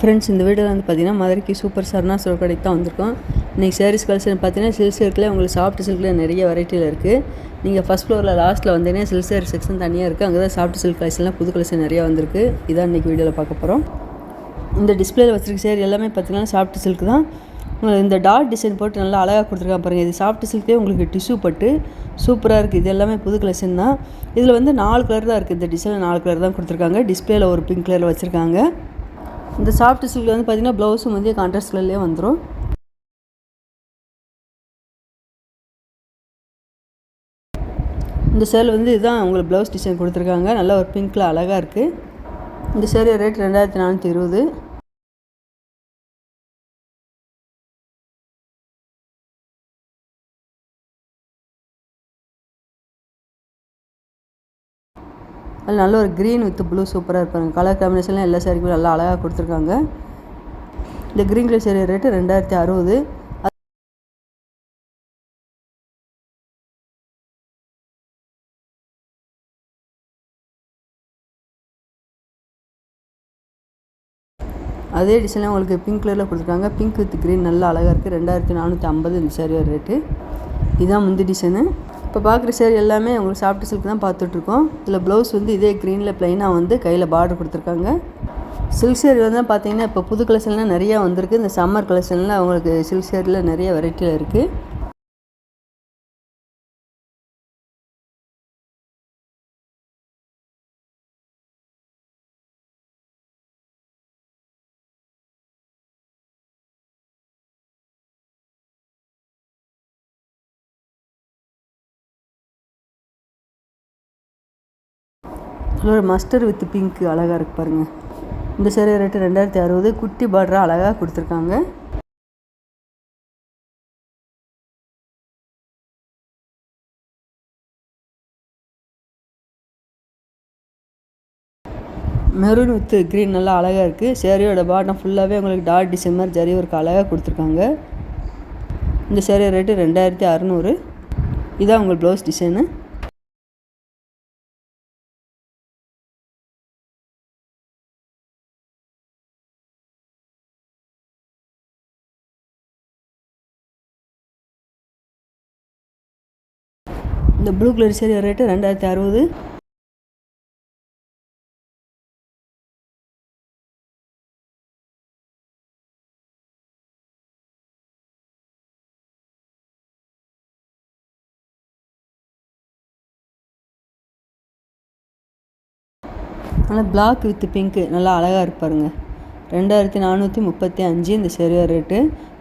Friends இந்த வீடியோவில் வந்து பார்த்தீங்கன்னா மதுரைக்கு சூப்பர் சரணா ஸ்டோர் கடைக்கு தான் வந்திருக்கோம். இன்றைக்கி சாரீஸ் கலெக்ஷன் பார்த்தீங்கன்னா சில் சில்கில் உங்களுக்கு சாஃப்ட் சில்கில் நிறைய வெரைட்டியில் இருக்குது நீங்கள் ஃபஸ்ட் ஃப்ளோரில் லாஸ்ட்டில் வந்தீங்கன்னா சில் சாரி செக்ஷன் தனியாக இருக்குது அங்கே தான் சாஃப்ட் சில்க் கலெக்ஷன்லாம் புது கலெக்ஷன் நிறையா வந்திருக்கு. இதான் இன்றைக்கி வீடியோவில் பார்க்க போகிறோம் இந்த டிஸ்பிளேயில் வச்சுருக்க சேரீ எல்லாமே பார்த்தீங்கன்னா சாஃப்ட் சில்க் தான். உங்களுக்கு இந்த டாட் டிசைன் போட்டு நல்லா அழகாக கொடுத்துருக்காங்க பாருங்கள் இது சாஃப்ட் சில்க்லேயே உங்களுக்கு டிஷ்யூ பட்டு சூப்பராக இருக்குது இது எல்லாமே புது கலெக்ஷன் தான். இதில் வந்து நாலு கலர் தான் இருக்குது இந்த டிசைனில் நாலு கலர் தான் கொடுத்துருக்காங்க. டிஸ்பிளேயில் ஒரு பிங்க் கலரில் வச்சுருக்காங்க. இந்த சாஃப்ட் சில்க் வந்து பார்த்திங்கன்னா ப்ளவுஸும் வந்து கான்ட்ராஸ்ட் கலர்லேயே வந்துடும் இந்த சேல் வந்து இதுதான் உங்களுக்கு ப்ளவுஸ் டிசைன் கொடுத்துருக்காங்க. நல்லா ஒரு பிங்க்கில் அழகாக இருக்குது இந்த சேரீ ரேட் ரெண்டாயிரத்தி நானூற்றி இருபது. அதில் நல்ல ஒரு க்ரீன் வித் ப்ளூ சூப்பராக இருப்பாங்க கலர் காம்பினேஷன்லாம் எல்லா சாரிக்கும் நல்லா அழகாக கொடுத்துருக்காங்க. இந்த க்ரீன் கலர் சேரீ ரேட்டு ரெண்டாயிரத்தி அறுபது. அதே டிசைனில் உங்களுக்கு பிங்க் கலரில் கொடுத்துருக்காங்க. பிங்க் வித் க்ரீன் நல்லா அழகாக இருக்குது ரெண்டாயிரத்தி நானூற்றி ஐம்பது இந்த சேரீயோட ரேட்டு இதுதான் முந்தி டிசைனு இப்போ பார்க்குற சேர் எல்லாமே உங்களுக்கு சாஃப்ட் சில்க் தான் பார்த்துட்ருக்கோம். இதில் ப்ளவுஸ் வந்து இதே க்ரீனில் ப்ளைனாக வந்து கையில் பார்டர் கொடுத்துருக்காங்க. சில்க் சேரீ வந்து பார்த்தீங்கன்னா இப்போ புது கலெக்ஷன்லாம் நிறையா வந்திருக்கு. இந்த சம்மர் கலெக்ஷன்லாம் அவங்களுக்கு சில்க் சேரீயில் நிறைய வெரைட்டியில் இருக்குது. அதோட மஸ்டர் வித் பிங்க் அழகாக இருக்கு பாருங்கள் இந்த சேரீ ரேட்டு ரெண்டாயிரத்தி அறுபது குட்டி பார்டராக அழகாக கொடுத்துருக்காங்க. மெரூன் வித் க்ரீன் நல்லா அழகாக இருக்குது சேரீயோட பாட்டம் ஃபுல்லாகவே உங்களுக்கு டாட் டிசைன் மாதிரி ஜரி ஒர்க் அழகாக கொடுத்துருக்காங்க. இந்த சேரீ ரேட்டு ரெண்டாயிரத்தி அறநூறு. இதான் உங்கள் ப்ளவுஸ் டிசைனு இந்த ப்ளூ கலர் சேரீ ரேட்டு ரெண்டாயிரத்தி அறுபது. ஆனால் பிளாக் வித் பிங்க்கு நல்லா அழகாக இருப்பாருங்க ரெண்டாயிரத்தி நானூற்றி முப்பத்தி அஞ்சு இந்த சேரீ ரேட்டு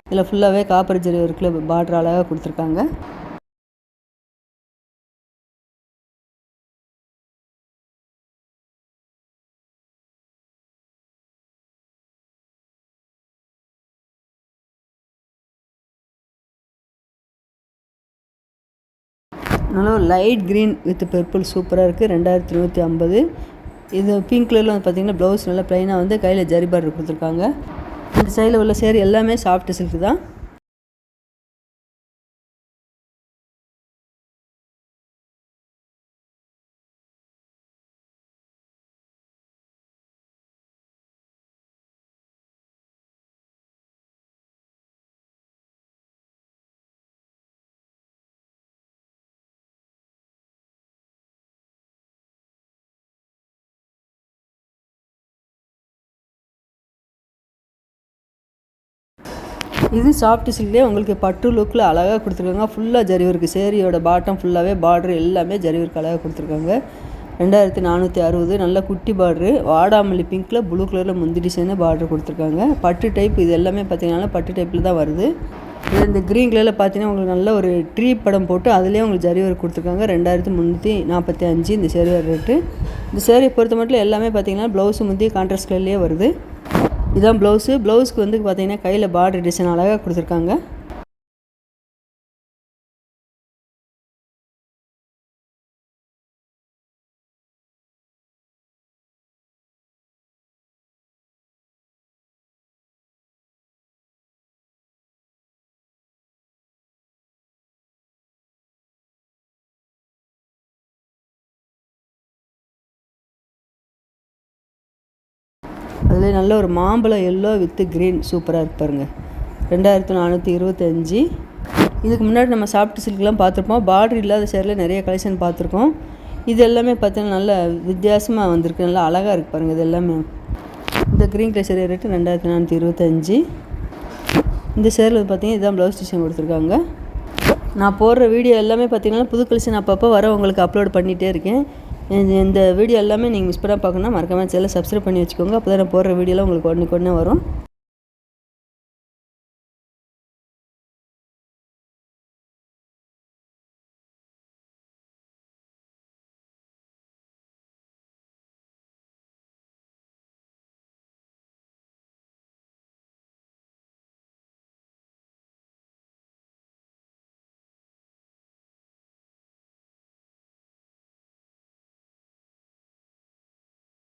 இதில் ஃபுல்லாகவே காப்பர் ஜெரி ஒர்க்கில் பார்டர் அழகாக கொடுத்துருக்காங்க. நல்லா ஒரு லைட் க்ரீன் வித் பர்பிள் சூப்பராக இருக்குது ரெண்டாயிரத்தி நூற்றி ஐம்பது. இது பிங்க் கலரில் வந்து பார்த்திங்கன்னா ப்ளவுஸ் நல்லா ப்ளைனாக வந்து கையில் ஜரிபார் கொடுத்துருக்காங்க. இந்த சைடில் உள்ள சேர் எல்லாமே சாஃப்ட் சில்க் தான். இது சாஃப்ட் சில்க்லேயே உங்களுக்கு பட்டு லுக்கில் அழகாக கொடுத்துருக்காங்க. ஃபுல்லாக ஜரி ஒர்க்கு சேரீயோட பாட்டம் ஃபுல்லாகவே பார்டர் எல்லாமே ஜரி ஒர்க் அழகாக கொடுத்துருக்காங்க. ரெண்டாயிரத்தி நானூற்றி அறுபது நல்ல குட்டி பார்ட்ரு வாடாமல்லி பிங்க்கில் ப்ளூ கலரில் முந்தி டிசைனு பார்டர் கொடுத்துருக்காங்க. பட்டு டைப் இது எல்லாமே பார்த்தீங்கன்னா பட்டு டைப்பில் தான் வருது. இது இந்த க்ரீன் கலரில் பார்த்தீங்கன்னா உங்களுக்கு நல்ல ஒரு ட்ரீ படம் போட்டு அதுலேயே உங்களுக்கு ஜரிவர் கொடுத்துருக்காங்க. ரெண்டாயிரத்தி முந்நூற்றி நாற்பத்தி அஞ்சு இந்த சேரீ ரேட்டு இந்த சேரீ பொறுத்த மட்டும் எல்லாமே பார்த்தீங்கன்னா ப்ளவுஸு முந்தி கான்ட்ராஸ்ட் கலர்லேயே வருது. இதான் ப்ளவுஸு. ப்ளவுஸ்க்கு வந்து பார்த்திங்கன்னா கையில் பார்டர் டிசைன் அழகாக கொடுத்துருக்காங்க. அதில் நல்ல ஒரு மாம்பழம் எல்லோ வித்து க்ரீன் சூப்பராக இருப்பாருங்க பாருங்கள் ரெண்டாயிரத்து நானூற்றி இருபத்தஞ்சி இதுக்கு முன்னாடி நம்ம சாஃப்ட் சில்க்லாம் பார்த்துருப்போம். பார்டர் இல்லாத சேரில் நிறைய கலெக்ஷன் பார்த்துருக்கோம். இது எல்லாமே பார்த்தீங்கன்னா நல்ல வித்தியாசமாக வந்திருக்கு. நல்லா அழகாக இருக்குது பாருங்கள் இது எல்லாமே. இந்த க்ரீன் கலர் சேரீ ரேட்டு ரெண்டாயிரத்தி நானூற்றி இருபத்தஞ்சி இந்த சேரில் பார்த்தீங்கன்னா இதுதான் ப்ளவுஸ் டிசைன் கொடுத்துருக்காங்க. நான் போடுற வீடியோ எல்லாமே பார்த்தீங்கன்னா புது கலெக்ஷன் அப்பப்போ வர உங்களுக்கு அப்லோட் பண்ணிகிட்டே இருக்கேன். இந்த- வீடியோ எல்லாமே நீங்கள் மிஸ் பண்ணால் பார்க்கணுன்னா மறக்காம சேனலை சப்ஸ்கிரைப் பண்ணி வச்சுக்கோங்க. அப்போ தான் நான் போடுற வீடியோலாம் உங்களுக்கு உடனே உடனே வரும்.